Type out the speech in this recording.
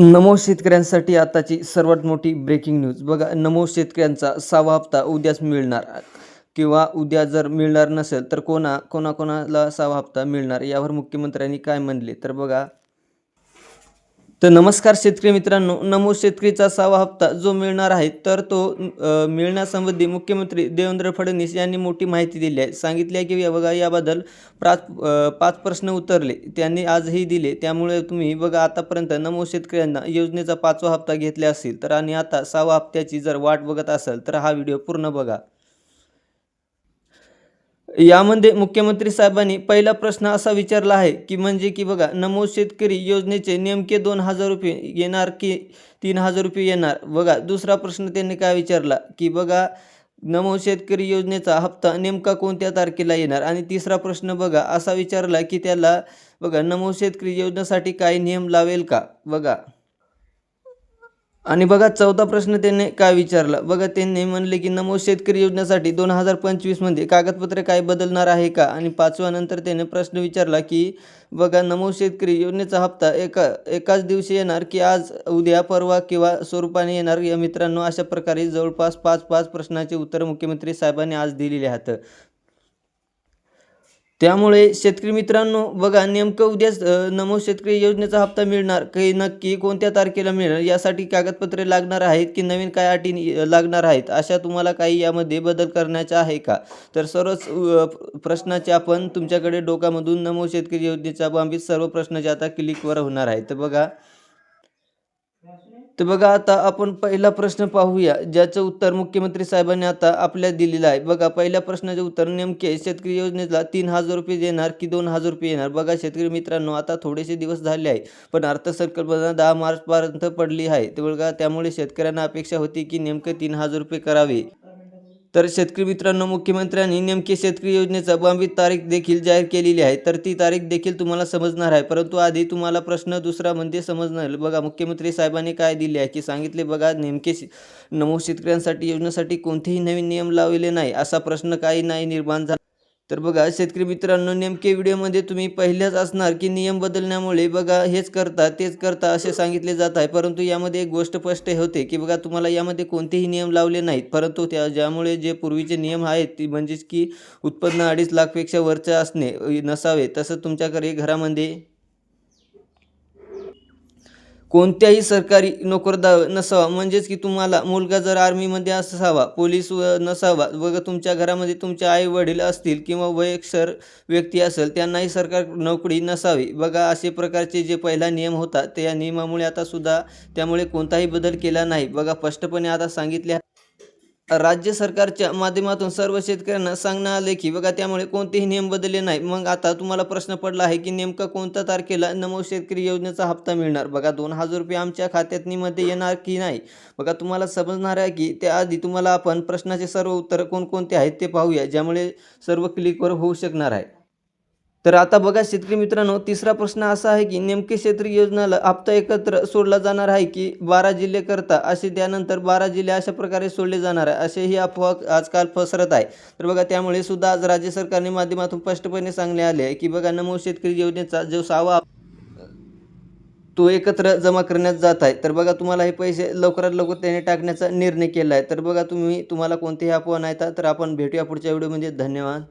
नमो शेतकऱ्यांसाठी आताची सर्वात मोठी ब्रेकिंग न्यूज बघा नमो शेतकऱ्यांचा सहावा हप्ता उद्याच मिळणार. किंवा उद्या जर मिळणार नसेल तर कोणा कोणाकोणाला सहावा हप्ता मिळणार? यावर मुख्यमंत्र्यांनी काय म्हणले? तर बघा तर नमस्कार शेतकरी मित्रांनो नमो शेतकरीचा सहावा हप्ता जो मिळणार आहे तर तो मिळण्यासंबंधी मुख्यमंत्री देवेंद्र फडणवीस यांनी मोठी माहिती दिली आहे. सांगितले आहे की बघा याबद्दल पाच पाच प्रश्न उतरले. त्यांनी आजही दिले. त्यामुळे तुम्ही बघा आतापर्यंत नमो शेतकऱ्यांना योजनेचा पाचवा हप्ता घेतला असेल तर आणि आता सहावा हप्त्याची जर वाट बघत असाल तर हा व्हिडिओ पूर्ण बघा. यामध्ये मुख्यमंत्री साहेबांनी पहिला प्रश्न असा विचारला आहे की म्हणजे की बघा नमो शेतकरी योजनेचे नेमके दोन हजार रुपये येणार की तीन हजार रुपये येणार? बघा दुसरा प्रश्न त्यांनी काय विचारला? की बघा नमो शेतकरी योजनेचा हप्ता नेमका कोणत्या तारखेला येणार? आणि तिसरा प्रश्न बघा असा विचारला की त्याला बघा नमो शेतकरी योजनेसाठी काही नियम लावेल का? बघा. आणि बघा चौथा प्रश्न त्यांनी काय विचारला? बघा त्यांनी म्हणले की नमो शेतकरी योजनेसाठी दोन हजार पंचवीसमध्ये कागदपत्रे काय बदलणार आहे का? आणि पाचव्या नंतर त्याने प्रश्न विचारला की बघा नमो शेतकरी योजनेचा हप्ता एका एकाच दिवशी येणार की आज उद्या परवा किंवा स्वरूपाने येणार? या मित्रांनो अशा प्रकारे जवळपास पाच पाच प्रश्नाचे उत्तर मुख्यमंत्री साहेबांनी आज दिलेले आहेत. त्यामुळे शेतकरी मित्रांनो बघा नेमकं उद्याच नमो शेतकरी योजनेचा हप्ता मिळणार काही नक्की कोणत्या तारखेला मिळणार यासाठी कागदपत्रे लागणार आहेत की नवीन काय अटी लागणार आहेत अशा तुम्हाला काही यामध्ये बदल करण्याचा आहे का? तर सर्वच प्रश्नाचे आपण तुमच्याकडे डोकामधून नमो शेतकरी योजनेच्या बाबतीत सर्व प्रश्नाचे आता क्लिकवर होणार आहे तर बघा तर बघा आता आपण पहिला प्रश्न पाहूया ज्याचं उत्तर मुख्यमंत्री साहेबांनी आता आपल्या दिलेलं आहे. बघा पहिल्या प्रश्नाचे उत्तर नेमके शेतकरी योजनेला तीन हजार रुपये देणार की दोन हजार रुपये येणार? बघा शेतकरी मित्रांनो आता थोडेसे दिवस झाले आहे पण अर्थसंकल्पना दहा मार्चपर्यंत पडली आहे. ते बघा त्यामुळे शेतकऱ्यांना अपेक्षा होती की नेमकं तीन हजार रुपये करावे. तर शेतकरी मित्रांनो मुख्यमंत्र्यांनी नेमके शेतकरी योजनेचा बांबीत तारीख देखील जाहीर केलेली आहे. तर ती तारीख देखील तुम्हाला समजणार आहे. परंतु आधी तुम्हाला प्रश्न दुसरा म्हणजे समजणार. बघा मुख्यमंत्री साहेबांनी काय दिले आहे की सांगितले बघा नेमके शे- नमो शेतकऱ्यांसाठी योजनेसाठी कोणतेही नवीन नियम लावलेले नाही. असा प्रश्न काही नाही निर्माण झाला. तर बघा शेतकरी मित्रांनो नेमके व्हिडिओमध्ये तुम्ही पहिल्याच असणार की नियम बदलण्यामुळे बघा हेच करता तेच करता असे सांगितले जात आहे. परंतु यामध्ये एक गोष्ट स्पष्ट होते की बघा तुम्हाला यामध्ये कोणतेही नियम लावले नाहीत. परंतु त्या ज्यामुळे जे पूर्वीचे नियम आहेत ती म्हणजेच की उत्पन्न अडीच लाखपेक्षा वरचं असणे नसावे. तसं तुमच्याकडे घरामध्ये कोणत्याही सरकारी नोकरदा नसावा. म्हणजेच की तुम्हाला मुलगा जर आर्मीमध्ये असावा पोलीस नसावा व तुमच्या घरामध्ये तुमचे आई वडील असतील किंवा वयस्कर व्यक्ती असेल त्यांनाही सरकार नोकरी नसावी. बघा असे प्रकारचे जे पहिला नियम होता त्या नियमामुळे आता सुद्धा त्यामुळे कोणताही बदल केला नाही. बघा स्पष्टपणे आता सांगितले राज्य सरकारच्या माध्यमातून सर्व शेतकऱ्यांना सांगणं आले की बघा त्यामुळे कोणतेही नियम बदलले नाही मग आता तुम्हाला प्रश्न पडला आहे की नेमका कोणत्या तारखेला नमो शेतकरी योजनेचा हप्ता मिळणार? बघा दोन हजार रुपये आमच्या खात्यात मध्ये येणार की नाही? बघा तुम्हाला समजणार आहे की त्याआधी तुम्हाला आपण प्रश्नाचे सर्व उत्तर कोणकोणते आहेत ते पाहूया ज्यामुळे सर्व क्लिकवर होऊ शकणार आहे. तर आता बघा शेतकरी मित्रांनो तिसरा प्रश्न असा आहे की नेमके शेतकरी योजनाला हप्ता एकत्र सोडला जाणार आहे की बारा जिल्हे करता? असे त्यानंतर बारा जिल्हे अशा प्रकारे सोडले जाणार आहे. असे ही अफवा आजकाल पसरत आहे. तर बघा त्यामुळे सुद्धा आज राज्य सरकारने माध्यमातून स्पष्टपणे सांगणे आले आहे की बघा नमो शेतकरी योजनेचा जो सावा तो एकत्र जमा करण्यात जात आहे. तर बघा तुम्हाला हे पैसे लवकरात लवकर त्याने टाकण्याचा निर्णय केला आहे. तर बघा तुम्ही तुम्हाला कोणतेही अफवा नाही तर आपण भेटूया पुढच्या व्हिडिओमध्ये. धन्यवाद.